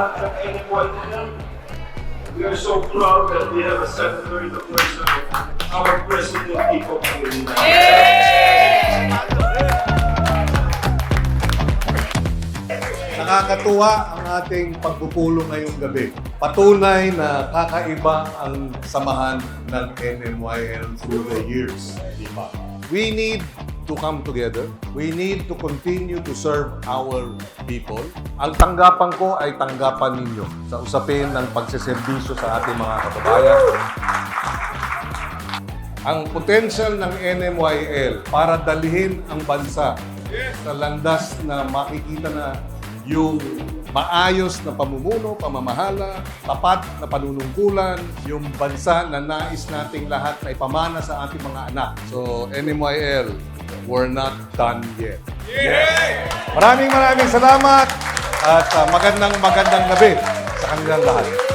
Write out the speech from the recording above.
lahat ng anyone here. We are so proud that we have a senator in the person of our President Ipo Pangilinan. Nakakatuwa ang ating pagpupulo ngayong gabi. Patunay na kakaiba ang samahan ng NMYL through the years. Di? We need to come together. We need to continue to serve our people. Ang tanggapan ko ay tanggapan ninyo sa usapin ng pagseserbisyo sa ating mga kababayan. Ang potential ng NMYL para dalhin ang bansa sa landas na makikita na yung maayos na pamumuno, pamamahala, tapat na panunungkulan, yung bansa na nais nating lahat na ipamana sa ating mga anak. So, NMYL, we're not done yet. Maraming maraming salamat at uh, magandang magandang gabi sa kanilang lahat.